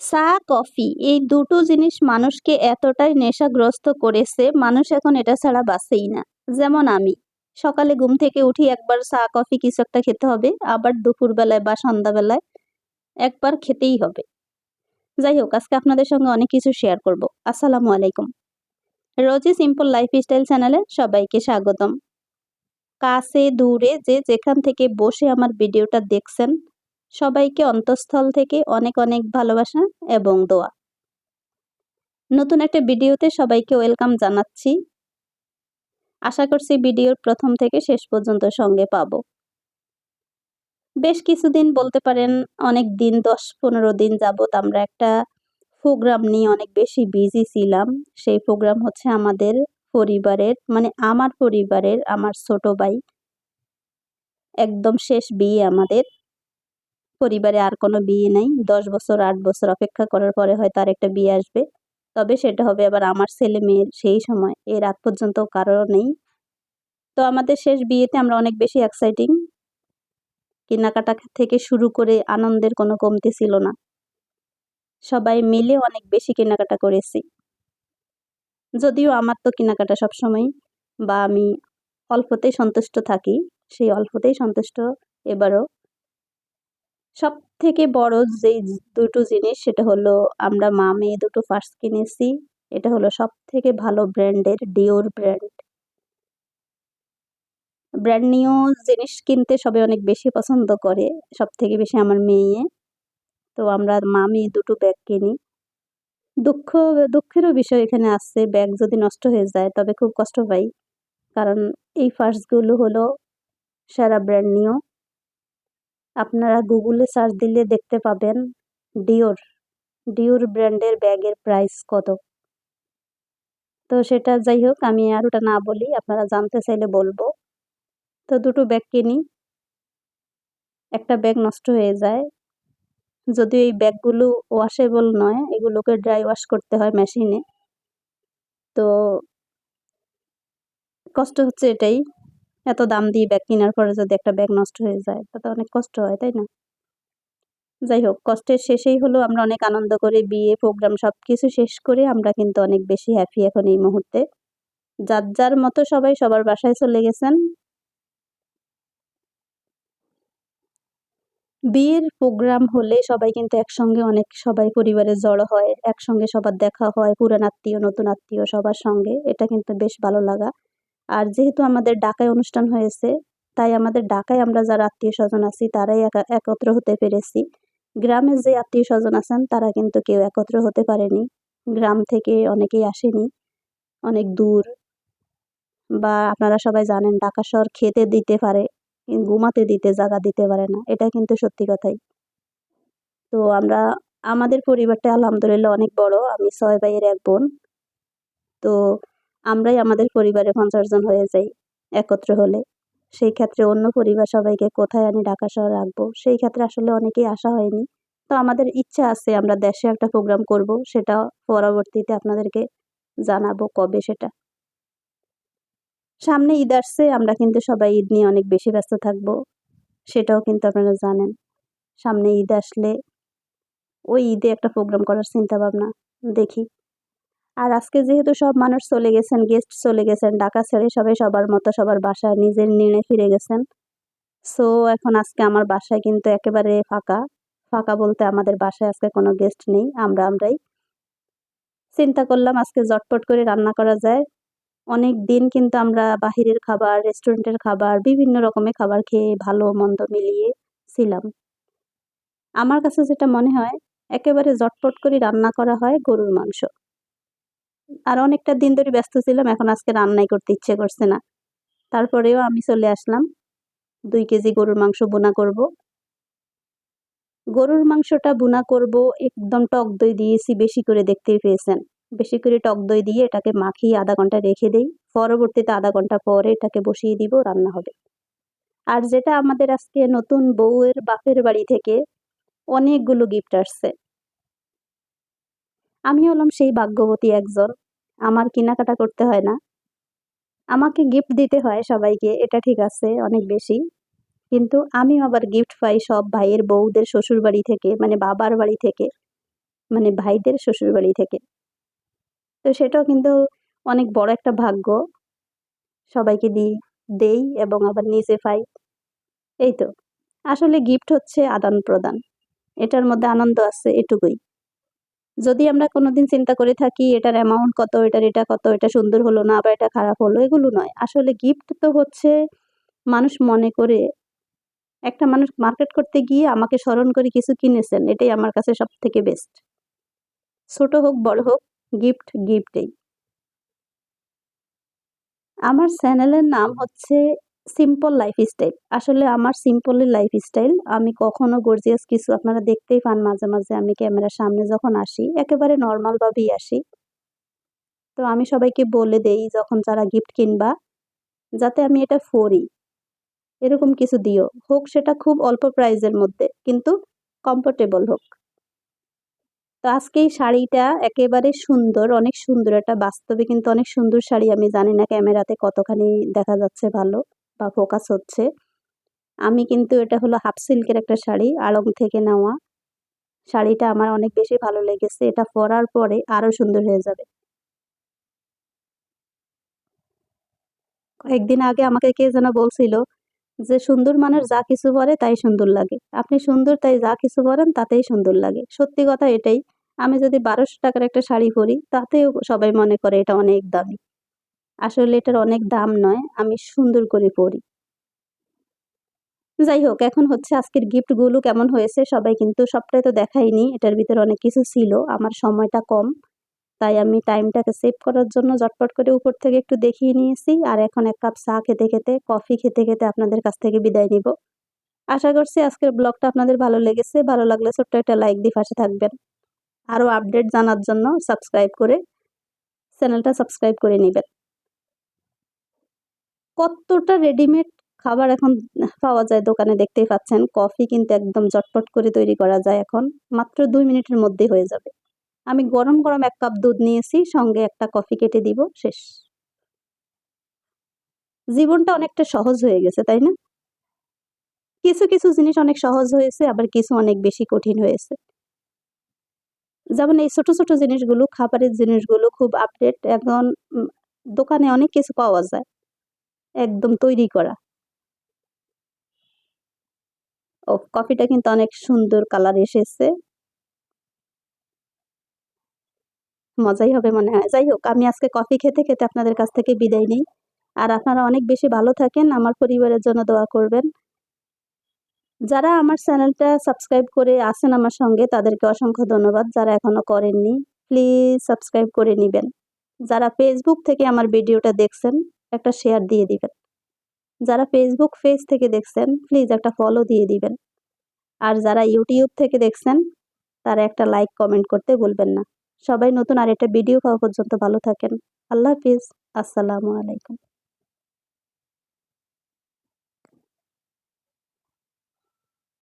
চা, কফি এই দুটো জিনিস মানুষকে এতটাই নেশাগ্রস্ত করেছে, মানুষ এখন এটা ছাড়া বাঁচেই না। যেমন আমি। সকালে ঘুম থেকে উঠি একবার চা, কফি কিছু একটা খেতে হবে। আবার দুপুরবেলায় বা সন্ধ্যাবেলায় একবার খেতেই হবে। যাই হোক, আজকে আপনাদের সঙ্গে অনেক কিছু শেয়ার করব। আসসালামু আলাইকুম। রোজি সিম্পল লাইফ লাইফস্টাইল চ্যানেলে সবাইকে স্বাগতম। কাছে দূরে যে যেখান থেকে বসে আমার ভিডিওটা দেখছেন সবাইকে অন্তঃস্থল থেকে অনেক অনেক ভালোবাসা এবং দোয়া। নতুন একটা ভিডিওতে সবাইকে ওয়েলকাম জানাচ্ছি। আশা করছি ভিডিওর প্রথম থেকে শেষ পর্যন্ত সঙ্গে পাব। বেশ কিছুদিন বলতে পারেন অনেক দিন, দশ পনেরো দিন যাবত আমরা একটা প্রোগ্রাম নিয়ে অনেক বেশি বিজি ছিলাম। সেই প্রোগ্রাম হচ্ছে আমাদের পরিবারের মানে আমার পরিবারের, আমার ছোট ভাই। একদম শেষ বিয়ে আমাদের। পরিবারে আর কোনো বিয়ে নেই। দশ বছর, আট বছর অপেক্ষা করার পরে হয়তো আর একটা বিয়ে আসবে। তবে সেটা হবে আবার আমার ছেলে মেয়ের সেই সময়। এর আগ পর্যন্ত কারও নেই। তো আমাদের শেষ বিয়েতে আমরা অনেক বেশি এক্সাইটিং কেনাকাটা থেকে শুরু করে আনন্দের কোনো কমতি ছিল না। সবাই মিলে অনেক বেশি কেনাকাটা করেছি। যদিও আমার তো কেনাকাটা সবসময় বা আমি অল্পতেই সন্তুষ্ট থাকি। সেই অল্পতেই সন্তুষ্ট এবারও সব থেকে বড় যে দুটো জিনিস সেটা হলো আমরা মা মেয়ে দুটো ফার্স্ট কিনেছি। এটা হলো সব থেকে ভালো ব্র্যান্ডের ডিওর ব্র্যান্ড ব্র্যান্ড নিউ জিনিস কিনতে সবাই অনেক বেশি পছন্দ করে সব থেকে বেশি আমার মেয়ে। তো আমরা মা মেয়ে দুটো ব্যাগ কিনি। দুঃখ, দুঃখেরও বিষয় এখানে আসছে ব্যাগ যদি নষ্ট হয়ে যায় তবে খুব কষ্ট পাই। কারণ এই ফার্সগুলো হলো সারা ব্র্যান্ড নিউ আপনারা গুগলে সার্চ দিলে দেখতে পাবেন ডিওর ডিওর ব্র্যান্ডের ব্যাগের প্রাইস কত। তো সেটা যাই হোক, আমি আর ওটা না বলি, আপনারা জানতে চাইলে বলব। তো দুটো ব্যাগ কিনি। একটা ব্যাগ নষ্ট হয়ে যায়। যদিও এই ব্যাগগুলো ওয়াশেবল নয়, এগুলোকে ড্রাই ওয়াশ করতে হয় মেশিনে তো কষ্ট হচ্ছে এটাই। এত দাম দিয়ে ব্যাগ কেনার পরে যদি একটা ব্যাগ নষ্ট হয়ে যায়, তাতে অনেক কষ্ট হয়, তাই না? যাই হোক, কষ্টের শেষেই হলো আমরা অনেক আনন্দ করে বিয়ে প্রোগ্রাম সব কিছু শেষ করে আমরা কিন্তু অনেক বেশি হ্যাপি এখন এই মুহূর্তে। যার যার মতো সবাই সবার বাসায় চলে গেছেন। বিয়ের প্রোগ্রাম হলে সবাই কিন্তু একসঙ্গে অনেক, সবাই পরিবারে জড়ো হয়, একসঙ্গে সবার দেখা হয়, পুরান আত্মীয়, নতুন আত্মীয় সবার সঙ্গে, এটা কিন্তু বেশ ভালো লাগা। আর যেহেতু আমাদের ডাকায় অনুষ্ঠান হয়েছে, তাই আমাদের ডাকায় আমরা যারা আত্মীয় স্বজন আছি, তারাই একত্র হতে পেরেছি। গ্রামের যে আত্মীয় স্বজন আছেন, তারা কিন্তু কেউ একত্র হতে পারেনি। গ্রাম থেকে অনেকেই আসেনি, অনেক দূর। বা আপনারা সবাই জানেন, ঢাকা শহর খেতে দিতে পারে, ঘুমাতে দিতে জায়গা দিতে পারে না। এটা কিন্তু সত্যি কথাই। তো আমরা, আমাদের পরিবারটা আলহামদুলিল্লাহ অনেক বড়। আমি ছয় ভাইয়ের এক বোন। তো আমরাই আমাদের পরিবারে পঞ্চাশ জন হয়ে যাই, একত্র হলে। সেই ক্ষেত্রে অন্য পরিবার সবাইকে কোথায় আনি ঢাকা শহরে রাখব? সেই ক্ষেত্রে আসলে অনেকেই আসা হয়নি। তো আমাদের ইচ্ছা আছে আমরা দেশে একটা প্রোগ্রাম করব, সেটা পরবর্তীতে আপনাদেরকে জানাব কবে সেটা। সামনে ঈদ আসছে, আমরা কিন্তু সবাই ঈদ নিয়ে অনেক বেশি ব্যস্ত থাকব, সেটাও কিন্তু আপনারা জানেন। সামনে ঈদ আসলে ওই ঈদে একটা প্রোগ্রাম করার চিন্তা ভাবনা দেখি। আর আজকে যেহেতু সব মানুষ চলে গেছেন গেস্ট চলে গেছেন, ঢাকা ছেড়ে সবাই সবার মতো সবার বাসায়, নিজের নির্ণয় ফিরে গেছেন। সো এখন আজকে আমার বাসায় কিন্তু একেবারে ফাঁকা। ফাঁকা বলতে আমাদের বাসায় আজকে কোনো গেস্ট নেই, আমরা আমরাই। চিন্তা করলাম আজকে জটপট করে রান্না করা যায়। অনেক দিন কিন্তু আমরা বাহিরের খাবার রেস্টুরেন্টের খাবার, বিভিন্ন রকমের খাবার খেয়ে ভালো মন্দ মিলিয়ে ছিলাম। আমার কাছে যেটা মনে হয়, একেবারে জটপট করে রান্না করা হয় গরুর মাংস। আর অনেকটা দিন ধরে ব্যস্ত ছিলাম, এখন আজকে রান্নাই করতে ইচ্ছে করছে না। তারপরেও আমি চলে আসলাম। দুই কেজি গরুর মাংস বোনা করব। গরুর মাংসটা বোনা করব, একদম টক দই দিয়েছি, বেশি করে দেখতেই পেয়েছেন। বেশি করে টক দই দিয়ে এটাকে মাখিয়ে আধা ঘণ্টা রেখে দেই। পরবর্তীতে আধা ঘণ্টা পরে এটাকে বসিয়ে দিব, রান্না হবে। আর যেটা আমাদের আজকে নতুন বউয়ের বাপের বাড়ি থেকে অনেকগুলো গিফট আসছে। আমি হলাম সেই ভাগ্যবতী একজন। আমার কেনাকাটা করতে হয় না। আমাকে গিফট দিতে হয় সবাইকে, এটা ঠিক আছে, অনেক বেশি। কিন্তু আমি আবার গিফট পাই সব ভাইয়ের বউদের শ্বশুর বাড়ি থেকে মানে বাবার বাড়ি থেকে মানে ভাইদের শ্বশুরবাড়ি থেকে। তো সেটাও কিন্তু অনেক বড় একটা ভাগ্য। সবাইকে দিই দেই এবং আবার নিজে পাই। এই তো। আসলে গিফট হচ্ছে আদান প্রদান এটার মধ্যে আনন্দ আছে এটুকুই। যদি আমরা কোনোদিন চিন্তা করে থাকি, এটার অ্যামাউন্ট কত, এটার এটা কত, এটা সুন্দর হলো না বা এটা খারাপ হলো, এগুলো নয়। আসলে গিফট তো হচ্ছে মানুষ মনে করে, একটা মানুষ মার্কেট করতে গিয়ে আমাকে স্মরণ করে কিছু কিনেছেন, এটাই আমার কাছে সব থেকে বেস্ট ছোট হোক, বড় হোক গিফট গিফটেই আমার চ্যানেলের নাম হচ্ছে সিম্পল লাইফস্টাইল আসলে আমার সিম্পলি লাইফস্টাইল আমি কখনো গর্জিয়াস কিছু আপনারা দেখতেই পান মাঝে মাঝে আমি ক্যামেরার সামনে যখন আসি, একেবারে নর্মালভাবেই আসি। তো আমি সবাইকে বলে দেই, যখন যারা গিফট কিনবা, যাতে আমি এটা ফরি এরকম কিছু দিও। হোক সেটা খুব অল্প প্রাইজের মধ্যে, কিন্তু কমফোর্টেবল হোক। তো আজকে এই শাড়িটা একেবারে সুন্দর, অনেক সুন্দর একটা, বাস্তবে কিন্তু অনেক সুন্দর শাড়ি আমি জানি না ক্যামেরাতে কতখানি দেখা যাচ্ছে ভালো। বা ফোকাস হচ্ছে। আমি কিন্তু এটা হলো হাফ সিল্কের একটা শাড়ি, আড়ং থেকে নেওয়া। শাড়িটা আমার অনেক বেশি ভালো লেগেছে। এটা পরার পরে আরও সুন্দর হয়ে যাবে। কয়েকদিন আগে আমাকে কে যেন বলছিল যে, সুন্দর মানুষ যা কিছু পরে তাই সুন্দর লাগে। আপনি সুন্দর তাই যা কিছু পরেন তাতেই সুন্দর লাগে। সত্যি কথা এটাই। আমি যদি বারোশো টাকার একটা শাড়ি পরি, তাতেও সবাই মনে করে এটা অনেক দামি। আসলে এটার অনেক দাম নয়, আমি সুন্দর করে পরি যাই হোক, এখন হচ্ছে আজকের গিফটগুলো কেমন হয়েছে সবাই কিন্তু সবটাই তো দেখাইনি এটার ভিতরে অনেক কিছু ছিল, আমার সময়টা কম। তাই আমি টাইমটাকে সেভ করার জন্য জটপট করে উপর থেকে একটু দেখিয়ে নিয়েছি, আর এখন এক কাপ চা খেতে খেতে কফি খেতে খেতে আপনাদের কাছ থেকে বিদায় নিব। আশা করছি আজকের ব্লগটা আপনাদের ভালো লেগেছে, ভালো লাগলে ছোট্ট একটা লাইক দিয়ে পাশে থাকবেন। আরও আপডেট জানার জন্য সাবস্ক্রাইব করে চ্যানেলটা সাবস্ক্রাইব করে নেবেন। কতটা রেডিমেড খাবার এখন পাওয়া যায় দোকানে দেখতেই পাচ্ছেন। কফি কিন্তু একদম চটপট করে তৈরি করা যায় এখন। মাত্র দুই মিনিটের মধ্যে হয়ে যাবে। আমি গরম গরম এক কাপ দুধ নিয়েছি, সঙ্গে একটা কফি কেটে দিব, শেষ। জীবনটা অনেকটা সহজ হয়ে গেছে, তাই না? কিছু কিছু জিনিস অনেক সহজ হয়েছে, আবার কিছু অনেক বেশি কঠিন হয়েছে। যেমন এই ছোট ছোট জিনিসগুলো, খাবারের জিনিসগুলো খুব আপডেট এখন দোকানে অনেক কিছু পাওয়া যায়। একদম তৈরি করা। ও, কফিটা কিন্তু অনেক সুন্দর কালার এসেছে। মজাই হবে মনে হয়। যাই হোক, আমি আজকে কফি খেতে খেতে আপনাদের কাছ থেকে বিদায় নিই। আর আপনারা অনেক বেশি ভালো থাকেন, আমার পরিবারের জন্য দোয়া করবেন। যারা আমার চ্যানেলটা সাবস্ক্রাইব করে আছেন আমার সঙ্গে, তাদেরকে অসংখ্য ধন্যবাদ। যারা এখনও করেননি, প্লিজ সাবস্ক্রাইব করে নেবেন। যারা ফেসবুক থেকে আমার ভিডিওটা দেখছেন একটা শেয়ার দিয়ে দিবেন। যারা ফেসবুক পেজ থেকে দেখছেন প্লিজ একটা ফলো দিয়ে দিবেন। আর যারা ইউটিউব থেকে দেখছেন, তারা একটা লাইক কমেন্ট করতে বলবেন না। সবাই নতুন আর একটা ভিডিও পাওয়া পর্যন্ত ভালো থাকেন। আল্লাহ হাফিজ। আসসালামু আলাইকুম।